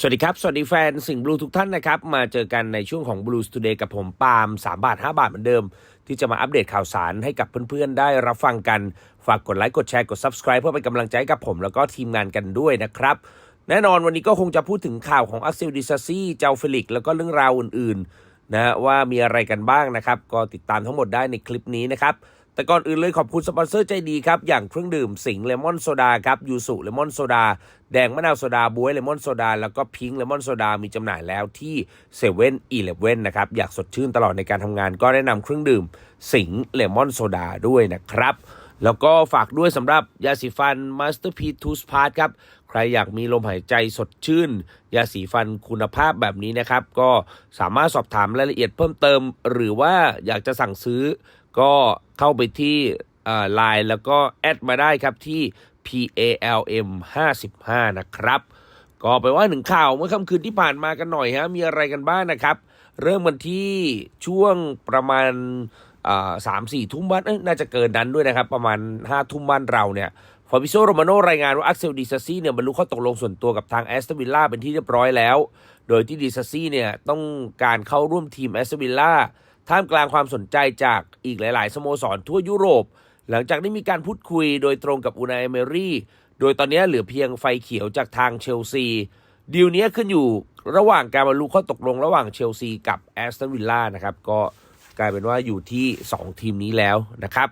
สวัสดีครับ สวัสดีแฟนสิงห์บลูทุกท่านนะครับ มาเจอกันในช่วงของ Blue Today กับผมปาล์ม3 บาท 5 บาทเหมือนเดิม ที่จะมาอัปเดตข่าวสารให้กับเพื่อนๆ ได้รับฟังกัน ฝากกดไลค์กดแชร์กด Subscribe เพื่อเป็นกำลังใจกับผมแล้วก็ทีมงานกันด้วยนะครับ แน่นอนวันนี้ก็คงจะพูดถึงข่าวของอักเซลดิซาซี่เจ้าเฟลิก แล้วก็เรื่องราวอื่นๆ นะว่ามีอะไรกันบ้างนะครับ ก็ติดตามทั้งหมดได้ในคลิปนี้นะครับ แต่ก่อนอื่นเลยขอบคุณสปอนเซอร์ใจดีครับ อย่างเครื่องดื่มสิงห์เลมอนโซดาครับยูสุเลมอนโซดาแดงมะนาวโซดาบวยเลมอนโซดาแล้วก็พิงเลมอนโซดามีจำหน่ายแล้วที่เซเว่นอีเลฟเว่นนะครับ อยากสดชื่นตลอดในการทำงาน ก็แนะนำเครื่องดื่มสิงห์เลมอนโซดาด้วยนะครับแล้วก็ฝากด้วยสำหรับยาสีฟัน Masterpiece Toothpaste ครับ ใครอยากมีลมหายใจสดชื่น ยาสีฟันคุณภาพแบบนี้นะครับ ก็สามารถสอบถามรายละเอียดเพิ่มเติม หรือว่าอยากจะสั่งซื้อ ก็เข้าไปที่ไลน์แล้วก็แอดมาได้ครับที่ PALM 55นะครับก็ไปว่าหนึ่งข่าวเมื่อค่ำคืนที่ผ่านมากันหน่อยฮะมีอะไรกันบ้างนะครับ เริ่มกันที่ช่วงประมาณสามสี่ทุ่มบ้านน่าจะเกินนั้นด้วยนะครับ ประมาณห้าทุ่มบ้านเราเนี่ย ฟาบิโซโรมาโนรายงานว่าอักเซลดิซซี่เนี่ยบรรลุข้อตกลงส่วนตัวกับทางแอสตันวิลล่าเป็นที่เรียบร้อยแล้ว โดยที่ดิซซี่เนี่ยต้องการเข้าร่วมทีมแอสตันวิลล่าท่ามกลางความสนใจจากอีกหลาย ๆ สโมสรทั่วยุโรป หลังจากได้มีการพูดคุยโดยตรงกับอูนายเอเมรี่ โดยตอนนี้เหลือเพียงไฟเขียวจากทางเชลซี ดีลนี้ขึ้นอยู่ระหว่างการบรรลุข้อตกลงระหว่างเชลซีกับแอสตันวิลล่านะครับ ก็กลายเป็นว่าอยู่ที่ 2 ทีมนี้แล้วนะครับ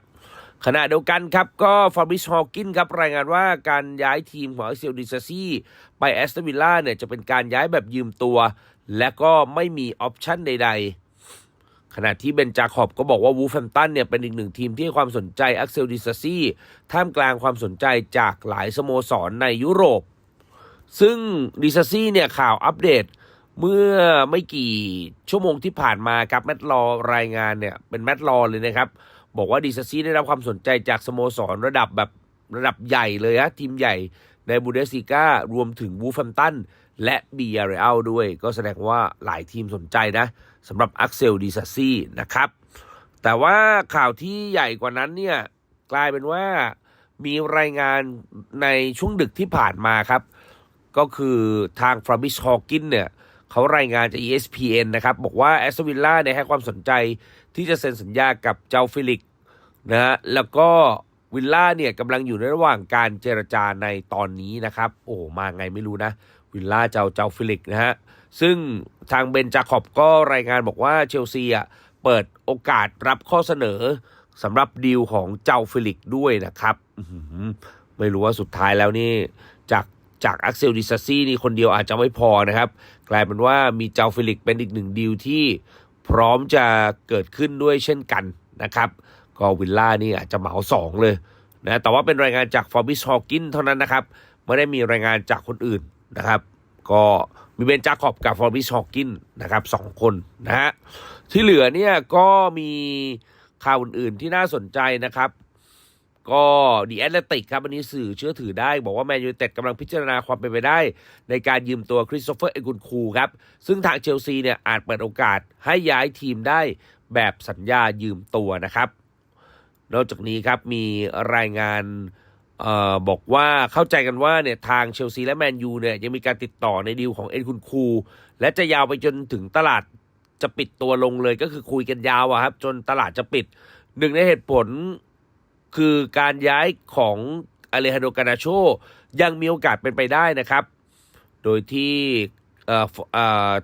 ขณะเดียวกันครับ ก็ฟาบริชฮอกินครับรายงานว่าการย้ายทีมของเซลดิซาซี่ไปแอสตันวิลล่าเนี่ยจะเป็นการย้ายแบบยืมตัว และก็ไม่มีออปชั่นใด ๆขณะที่เบนจาคอบก็บอกว่าวูฟแฮมตันเนี่ยเป็นอีกหนึ่งทีมที่ให้ความสนใจอักเซลดิซซี่ท่ามกลางความสนใจจากหลายสโมสรในยุโรป ซึ่งดิซซี่เนี่ยข่าวอัปเดตเมื่อไม่กี่ชั่วโมงที่ผ่านมาครับแมตลอรายงานเนี่ยเป็นแมตต์ลอเลยนะครับ บอกว่าดิซาซี่ได้รับความสนใจจากสโมสรระดับแบบระดับใหญ่เลยฮะทีมใหญ่ในบูเดสซิก้ารวมถึงวูฟแฮมตันและบียาเรอัลด้วย ก็แสดงว่าหลายทีมสนใจนะสำหรับอักเซลดิซาซี่นะครับ แต่ว่าข่าวที่ใหญ่กว่านั้นเนี่ยกลายเป็นว่ามีรายงานในช่วงดึกที่ผ่านมาครับ ก็คือทางฟราบิชฮอกินเนี่ยเขารายงานจาก ESPN นะครับ บอกว่าแอสตันวิลล่าเนี่ยให้ความสนใจ ที่จะเซ็นสัญญากับเจ้าฟิลิกนะฮะแล้วก็วิลล่าเนี่ยกำลังอยู่ในระหว่างการเจรจาในตอนนี้นะครับ โอ้มาไงไม่รู้นะ วิลล่าเจ้าเจ้าฟิลิกนะฮะซึ่งทางเบนจาคอบก็รายงานบอกว่าเชลซีอะเปิดโอกาสรับข้อเสนอสำหรับดีลของเจ้าฟิลิกด้วยนะครับไม่รู้ว่าสุดท้ายแล้วนี่ จากจากอักเซลดิซซี่นี่คนเดียวอาจจะไม่พอนะครับ กลายเป็นว่ามีเจ้าฟิลิกเป็นอีกหนึ่งดีลที่ พร้อมจะเกิดขึ้นด้วยเช่นกันนะครับ ก็วิลล่านี่อาจจะเหมาสองเลยนะแต่ว่าเป็นรายงานจากฟอร์บิสฮอกินเท่านั้นนะครับ ไม่ได้มีรายงานจากคนอื่นนะครับ ก็มีเบนจาคอบกับฟอร์บิสฮอกินนะครับสองคนนะฮะที่เหลือเนี่ยก็มีข่าวอื่นๆที่น่าสนใจนะครับ ก็ดีแอตเลติกครับอันนี้สื่อเชื่อถือได้ บอกว่าแมนยูเต็ดกำลังพิจารณาความเป็นไปได้ ในการยืมตัวคริสโตเฟอร์เอกุนคูครับ ซึ่งทางเชลซีเนี่ยอาจเปิดโอกาสให้ย้ายทีมได้แบบสัญญายืมตัวนะครับนอกจากนี้ครับมีรายงานเออบอกว่าเข้าใจกันว่าเนี่ยทางเชลซีและแมนยูเนี่ยยังมีการติดต่อในดีลของเอ็นคุนคู และจะยาวไปจนถึงตลาดจะปิดตัวลงเลยก็คือคุยกันยาวอะครับ จนตลาดจะปิดหนึ่งในเหตุผล คือการย้ายของอเลฮันโดกานาโชยังมีโอกาสเป็นไปได้นะครับ โดยที่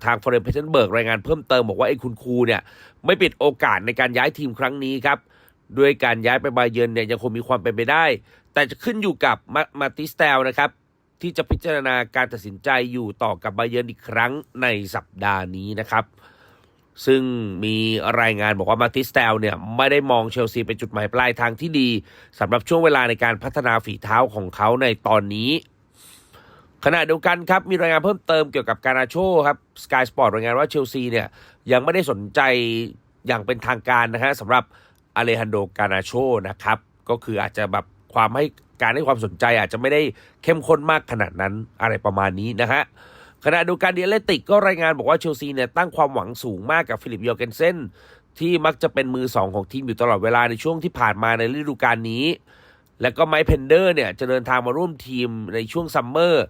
ทางฟอร์เรนเพเทนเบิร์กรายงานเพิ่มเติมบอกว่าไอ้คุณครูเนี่ยไม่ปิดโอกาสในการย้ายทีมครั้งนี้ครับด้วยการย้ายไปบาเยิร์นเนี่ยยังคงมีความเป็นไปได้ แต่จะขึ้นอยู่กับมามาติสเตลนะครับ ที่จะพิจารณาการตัดสินใจอยู่ต่อกับบาเยิร์นอีกครั้งในสัปดาห์นี้นะครับ ซึ่งมีรายงานบอกว่ามาติสเตลเนี่ยไม่ได้มองเชลซีเป็นจุดหมายปลายทางที่ดีสำหรับช่วงเวลาในการพัฒนาฝีเท้าของเขาในตอนนี้ ขณะเดียวกันครับ มีรายงานเพิ่มเติมเกี่ยวกับการาโชครับสกายสปอร์ตรายงานว่าเชลซีเนี่ยยังไม่ได้สนใจอย่างเป็นทางการนะฮะสำหรับอเลฮันโดการาโชนะครับ ก็คืออาจจะแบบความให้การให้ความสนใจอาจจะไม่ได้เข้มข้นมากขนาดนั้นอะไรประมาณนี้นะฮะ ขณะเดูการเดียเลติกก็รายงานบอกว่าเชลซีเนี่ยตั้งความหวังสูงมากกับฟิลิปยอร์เกนเซนที่มักจะเป็นมือสองของทีมอยู่ตลอดเวลาในช่วงที่ผ่านมาในฤดูกาลนี้ และก็ไมค์เพนเดอร์เนี่ยจะเดินทางมาร่วมทีมในช่วงซัมเมอร์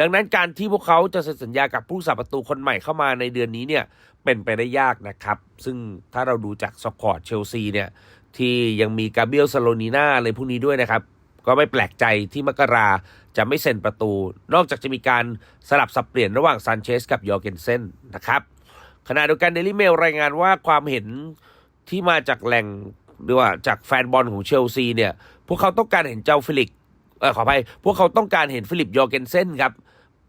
ดังนั้นการที่พวกเขาจะเซ็นสัญญากับผู้สับประตูคนใหม่เข้ามาในเดือนนี้เนี่ยเป็นไปได้ยากนะครับ ซึ่งถ้าเราดูจากสปอร์ตเชลซีเนี่ยที่ยังมีกาเบียลซาโลนีนาอะไรพวกนี้ด้วยนะครับ ก็ไม่แปลกใจที่มกรา จะไม่เซ็นประตู นอกจากจะมีการสลับสับเปลี่ยนระหว่างซานเชสกับยอร์เกนเซนนะครับขณะเดียวกันเดลิเมลรายงานว่าความเห็นที่มาจากแหล่งหรือว่าจากแฟนบอลของเชลซีเนี่ย พวกเขาต้องการเห็นเจ้าฟิลิกเออขออภัยพวกเขาต้องการเห็นฟิลิปยอร์เกนเซนครับ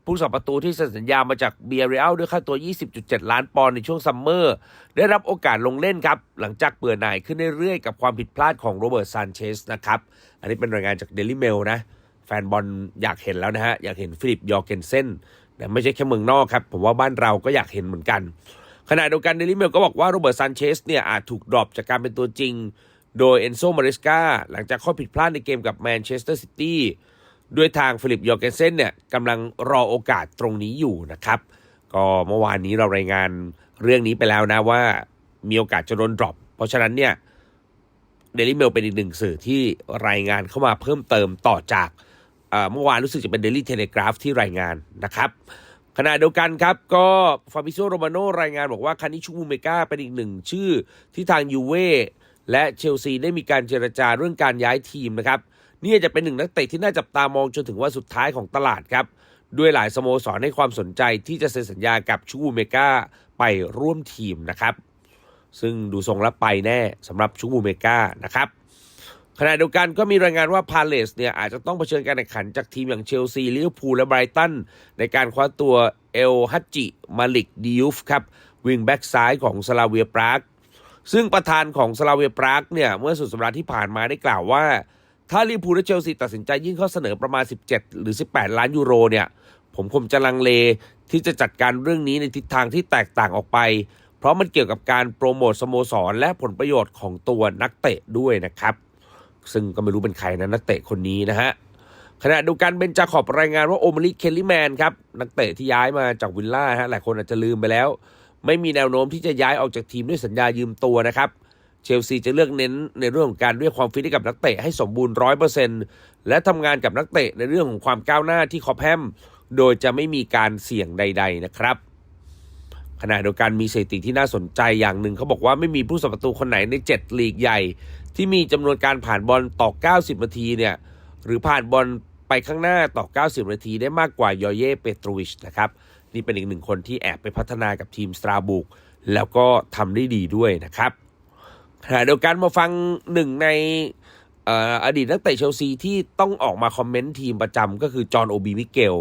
ผู้สับประตูที่เซ็นสัญญามาจากเบียร์เรอัลด้วยค่าตัว 20.7 ล้านปอนด์ในช่วงซัมเมอร์ ได้รับโอกาสลงเล่นครับ หลังจากเบื่อหน่ายขึ้นเรื่อยๆ กับความผิดพลาดของโรเบิร์ตซานเชสนะครับ อันนี้เป็นรายงานจากเดลิเมลนะ แฟนบอลอยากเห็นแล้วนะฮะ อยากเห็นฟิลิปยอร์เกนเซนแต่ไม่ใช่แค่เมืองนอกครับ ผมว่าบ้านเราก็อยากเห็นเหมือนกัน ขณะเดียวกันเดลิเมลก็บอกว่าโรเบิร์ตซานเชสเนี่ยอาจถูกดรอปจากการเป็นตัวจริง โดยเอนโซมาริสกาหลังจากข้อผิดพลาดในเกมกับแมนเชสเตอร์ซิตี้ด้วยทางฟิลิปยอร์เกนเซนเนี่ยกำลังรอโอกาสตรงนี้อยู่นะครับ ก็เมื่อวานนี้เรารายงานเรื่องนี้ไปแล้วนะว่ามีโอกาสจะโดนดรอปเพราะฉะนั้นเนี่ยเดลิเมลเป็นอีกหนึ่งสื่อที่รายงานเข้ามาเพิ่มเติมต่อจาก เมื่อวานรู้สึกจะเป็นเดลี่เทเลกราฟที่รายงานนะครับขณะเดียวกันครับ ก็ฟาบิโซโรมาโนรายงานบอกว่าคานิชูมูเมกาเป็นอีกหนึ่งชื่อที่ทางยูเว่และเชลซีได้มีการเจรจาเรื่องการย้ายทีมนะครับนี่จะเป็นหนึ่งนักเตะที่น่าจับตามองจนถึงว่าสุดท้ายของตลาดครับ ด้วยหลายสโมสรให้ความสนใจที่จะเซ็นสัญญากับชูบูเมกาไปร่วมทีมนะครับ ซึ่งดูทรงแล้วไปแน่สำหรับชูบูเมกานะครับ ขณะเดียวกันก็มีรายงานว่าพาเลสเนี่ยอาจจะต้องเผชิญการแข่งขันจากทีมอย่างเชลซีลิเวอร์พูลและไบรตัน ในการคว้าตัวเอลฮัจจิมาลิกดิยูฟครับวิงแบ็กซ้ายของสลาเวียปรากซึ่งประธานของสลาเวียปรากเนี่ยเมื่อสุดสัปดาห์ที่ผ่านมาได้กล่าวว่า ถ้าลิเวอร์พูลและเชลซีตัดสินใจยื่นข้อเสนอประมาณ 17 หรือ 18 ล้านยูโรเนี่ยผมคงจะลังเลที่จะจัดการเรื่องนี้ในทิศทางที่แตกต่างออกไป เพราะมันเกี่ยวกับการโปรโมทสโมสรและผลประโยชน์ของตัวนักเตะด้วยนะครับ ซึ่งก็ไม่รู้เป็นใครนะนักเตะคนนี้นะฮะขณะเดียวกันเบนจาขอบรายงานว่าโอมาริเคลลี่แมนครับนักเตะที่ย้ายมาจากวิลล่าฮะหลายคนอาจจะลืมไปแล้ว ไม่มีแนวโน้มที่จะย้ายออกจากทีมด้วยสัญญายืมตัวนะครับเชลซีจะเลือกเน้นในเรื่องของการเรียกความฟิตให้กับนักเตะให้สมบูรณ์ร้อยเปอร์เซ็นต์และทำงานกับนักเตะในเรื่องของความก้าวหน้าที่คอปแฮมโดยจะไม่มีการเสี่ยงใด ๆนะครับขณะเดียวกันมีสถิติที่น่าสนใจอย่างหนึ่งเขาบอกว่าไม่มีผู้สับประตูคนไหนใน 7 ลีกใหญ่ ที่มีจำนวนการผ่านบอลต่อ 90 นาทีเนี่ยหรือผ่านบอลไปข้างหน้าต่อ 90 นาทีได้มากกว่ายอเย่เปโตรวิชนะครับนี่เป็นอีกหนึ่งคนที่แอบไปพัฒนากับทีมสตราบุกแล้วก็ทำได้ดีด้วยนะครับขณะเดียวกันมาฟังหนึ่งในออดีตนักเตะเชลซีที่ต้องออกมาคอมเมนต์ทีมประจำก็คือจอห์นโอบีมิเกล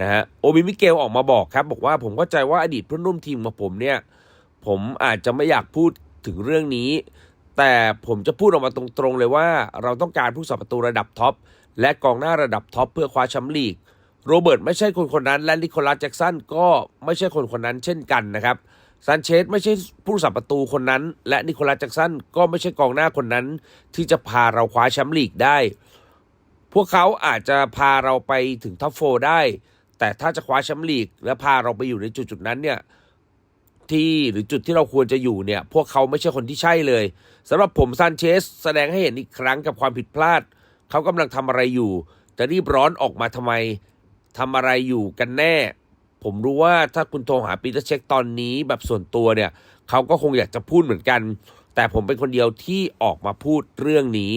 นะฮะโอบีมิเกลออกมาบอกครับ บอกว่าผมเข้าใจว่าอดีตเพื่อนร่วมทีมของผมเนี่ย ผมอาจจะไม่อยากพูดถึงเรื่องนี้ แต่ผมจะพูดออกมาตรงๆเลยว่า เราต้องการผู้สับประตูระดับท็อปและกองหน้าระดับท็อปเพื่อคว้าแชมป์ลีก โรเบิร์ตไม่ใช่คนคนนั้นและนิโคลัสแจ็กสันก็ไม่ใช่คนคนนั้นเช่นกันนะครับซานเชสไม่ใช่ผู้สับประตูคนนั้น และนิโคลัสแจ็กสันก็ไม่ใช่กองหน้าคนนั้น ที่จะพาเราคว้าแชมป์ลีกได้ พวกเขาอาจจะพาเราไปถึงท็อปโฟได้ แต่ถ้าจะคว้าแชมป์ลีกและพาเราไปอยู่ในจุดจุดๆนั้นเนี่ย ที่หรือจุดที่เราควรจะอยู่เนี่ยพวกเขาไม่ใช่คนที่ใช่เลยสำหรับผมซานเชสแสดงให้เห็นอีกครั้งกับความผิดพลาด เขากำลังทำอะไรอยู่ จะรีบร้อนออกมาทำไมทำอะไรอยู่กันแน่ ผมรู้ว่าถ้าคุณโทรหาปีเตอร์เช็คตอนนี้แบบส่วนตัวเนี่ยเขาก็คงอยากจะพูดเหมือนกัน แต่ผมเป็นคนเดียวที่ออกมาพูดเรื่องนี้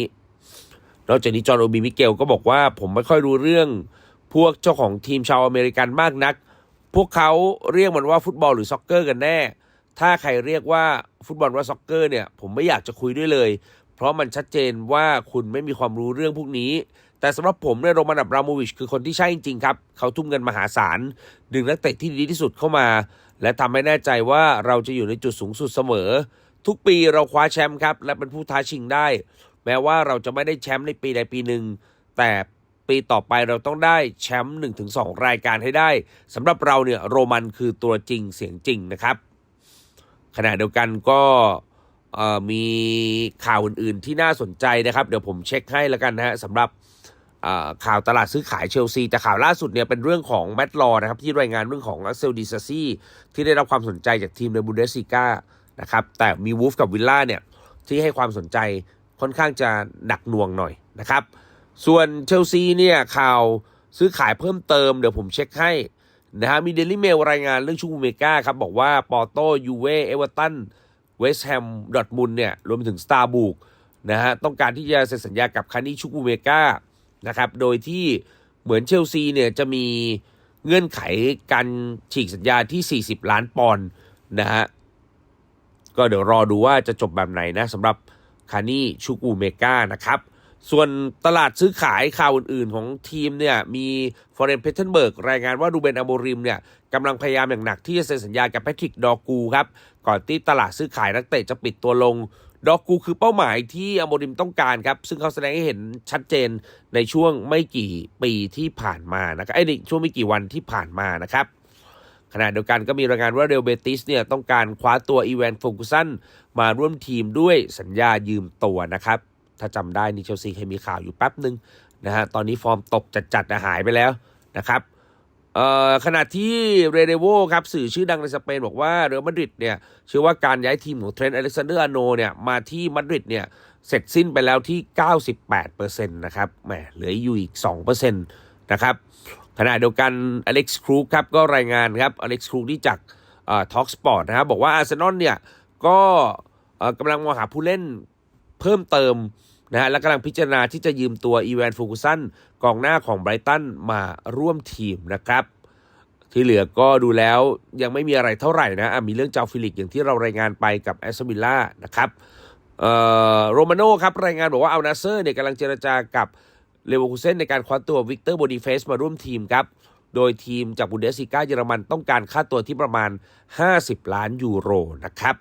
นอกจากนี้จอห์นโอบีมิเกลก็บอกว่าผมไม่ค่อยรู้เรื่อง พวกเจ้าของทีมชาวอเมริกันมากนัก พวกเขาเรียกมันว่าฟุตบอลหรือซ็อกเกอร์กันแน่ ถ้าใครเรียกว่าฟุตบอลว่าซ็อกเกอร์เนี่ย ผมไม่อยากจะคุยด้วยเลย เพราะมันชัดเจนว่าคุณไม่มีความรู้เรื่องพวกนี้ แต่สำหรับผมเนี่ยโรมันอับราโมวิชคือคนที่ใช่จริงๆครับ เขาทุ่มเงินมหาศาล ดึงนักเตะที่ดีที่สุดเข้ามา และทำให้แน่ใจว่าเราจะอยู่ในจุดสูงสุดเสมอ ทุกปีเราคว้าแชมป์ครับ และเป็นผู้ท้าชิงได้ แม้ว่าเราจะไม่ได้แชมป์ในปีใดปีหนึ่งแต่ ปีต่อไปเราต้องได้แชมป์1-2ถึงรายการให้ได้สำหรับเราเนี่ยโรมันคือตัวจริงเสียงจริงนะครับ ขณะเดียวกันก็มีข่าวอื่น ๆ ที่น่าสนใจนะครับ เดี๋ยวผมเช็คให้แล้วกันนะฮะสำหรับข่าวตลาดซื้อขายเชลซี แต่ข่าวล่าสุดเนี่ยเป็นเรื่องของแมตต์ลอนะครับ ที่รายงานเรื่องของอัสเซลดิซซี่ที่ได้รับความสนใจจากทีมในบูเดสซิก้านะครับแต่มีวูฟกับวิลล่าเนี่ยที่ให้ความสนใจค่อนข้างจะหนักหน่วงหน่อยนะครับ ส่วนเชลซีเนี่ยข่าวซื้อขายเพิ่มเติมเดี๋ยวผมเช็คให้นะฮะมีเดลิเมลรายงานเรื่องชูบูเมกาครับ บอกว่าปอโตยูเวเอเวอร์ตันเวสต์แฮมดอทมุนเนี่ยรวมไปถึงสตาร์บุกนะฮะต้องการที่จะเซ็นสัญญากับคานิชูบูเมกานะครับโดยที่เหมือนเชลซีเนี่ยจะมีเงื่อนไขการฉีกสัญญาที่ 40 ล้านปอนด์นะฮะก็เดี๋ยวรอดูว่าจะจบแบบไหนนะสำหรับคานีชูกูเมกานะครับ ส่วนตลาดซื้อขายข่าวอื่นๆ ของทีมเนี่ยมีฟอร์เรนเพเทนเบิร์กรายงานว่ารูเบนอโมริมเนี่ยกำลังพยายามอย่างหนักที่จะเซ็นสัญญากับแพทริกดอกูครับ ก่อนที่ตลาดซื้อขายนักเตะจะปิดตัวลง ดอกูคือเป้าหมายที่อโมริมต้องการครับ ซึ่งเขาแสดงให้เห็นชัดเจนในช่วงไม่กี่ปีที่ผ่านมานะครับไอ้ยในช่วงไม่กี่วันที่ผ่านมานะครับขณะเดียวกันก็มีรายงานว่าเรลเบติสเนี่ยต้องการคว้าตัวอีแวนฟงกุสันมาร่วมทีมด้วยสัญญายืมตัวนะครับ ถ้าจำได้นี่เชลซีเคยมีข่าวอยู่แป๊บหนึ่งนะฮะตอนนี้ฟอร์มตกจัดๆนะหายไปแล้วนะครับเอ่อขณะที่เรเดโวครับสื่อชื่อดังในสเปนบอกว่าเรอัลมาดริดเนี่ยเชื่อว่าการย้ายทีมของเทรนต์อเล็กซานเดอร์อโนเนี่ยมาที่มาดริดเนี่ยเสร็จสิ้นไปแล้วที่ 98%นะครับแหมเหลืออยู่อีก 2%นะครับขณะเดียวกันอเล็กซ์ครูครับก็รายงานครับอเล็กซ์ครูที่จากท็อกสปอร์ตนะครับบอกว่าอาร์เซนอลเนี่ยก็กำลังมองหาผู้เล่นเพิ่มเติม นะฮะและกำลังพิจารณาที่จะยืมตัวอีแวนฟูกุสันกองหน้าของไบรตันมาร่วมทีมนะครับที่เหลือก็ดูแล้วยังไม่มีอะไรเท่าไหร่นะะมีเรื่องเจ้าฟิลิกอย่างที่เรารายงานไปกับแอสตันวิลล่านะครับเอ่อโรมาโน่ครับรายงานบอกว่าอัลนาเซอร์เนี่ยกำลังเจรจากับเลเวอร์คูเซนในการคว้าตัววิกเตอร์โบดีเฟสมาร่วมทีมครับ โดยทีมจากบุนเดสซิก้าเยอรมันต้องการค่าตัวที่ประมาณ 50 ล้านยูโรนะครับ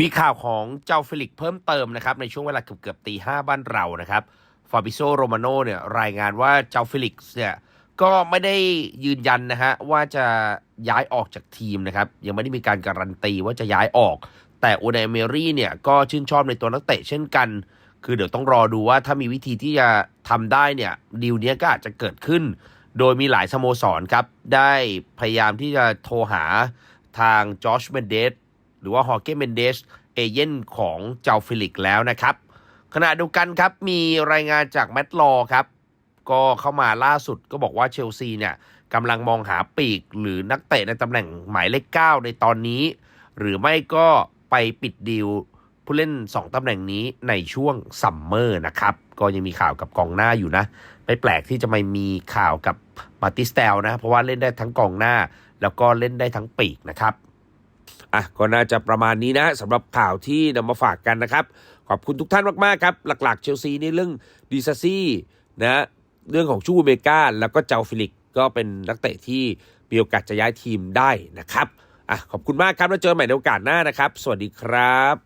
มีข่าวของเจ้าฟิลิกเพิ่มเติมนะครับในช่วงเวลาเกือบๆตีห้าบ้านเรานะครับฟาบิโซโรมาโนเนี่ยรายงานว่าเจ้าฟิลิกเนี่ยก็ไม่ได้ยืนยันนะฮะว่าจะย้ายออกจากทีมนะครับยังไม่ได้มีการการันตีว่าจะย้ายออก แต่โอเนเมรี่เนี่ยก็ชื่นชอบในตัวนักเตะเช่นกัน คือเดี๋ยวต้องรอดูว่าถ้ามีวิธีที่จะทำได้เนี่ยดีลนี้ก็อาจจะเกิดขึ้น โดยมีหลายสโมสรครับได้พยายามที่จะโทรหาทางจอชเมนเดส รือว่าฮอเกเมนเดสเอเย่นของเจ้าฟิลิกแล้วนะครับ ขณะเดียวกันครับมีรายงานจากแมตต์ลอครับ ก็เข้ามาล่าสุดก็บอกว่าเชลซีเนี่ยกำลังมองหาปีกหรือนักเตะในตำแหน่งหมายเลขเก้าในตอนนี้ หรือไม่ก็ไปปิดดีลผู้เล่น 2ตำแหน่งนี้ในช่วงซัมเมอร์นะครับ ก็ยังมีข่าวกับกองหน้าอยู่นะ ไม่แปลกที่จะไม่มีข่าวกับมาติสเตลนะ เพราะว่าเล่นได้ทั้งกองหน้า แล้วก็เล่นได้ทั้งปีกนะครับ อะก็น่าจะประมาณนี้นะสำหรับข่าวที่นำมาฝากกันนะครับ ขอบคุณทุกท่านมากๆครับ หลักๆ เชลซีนี่เรื่องดีซาซี่นะเรื่องของชูเมกาแล้วก็เจ้าฟิลิกก็เป็นนักเตะที่มีโอกาสจะย้ายทีมได้นะครับอะขอบคุณมากครับแล้วเจอกันใหม่ในโอกาสหน้านะครับ สวัสดีครับ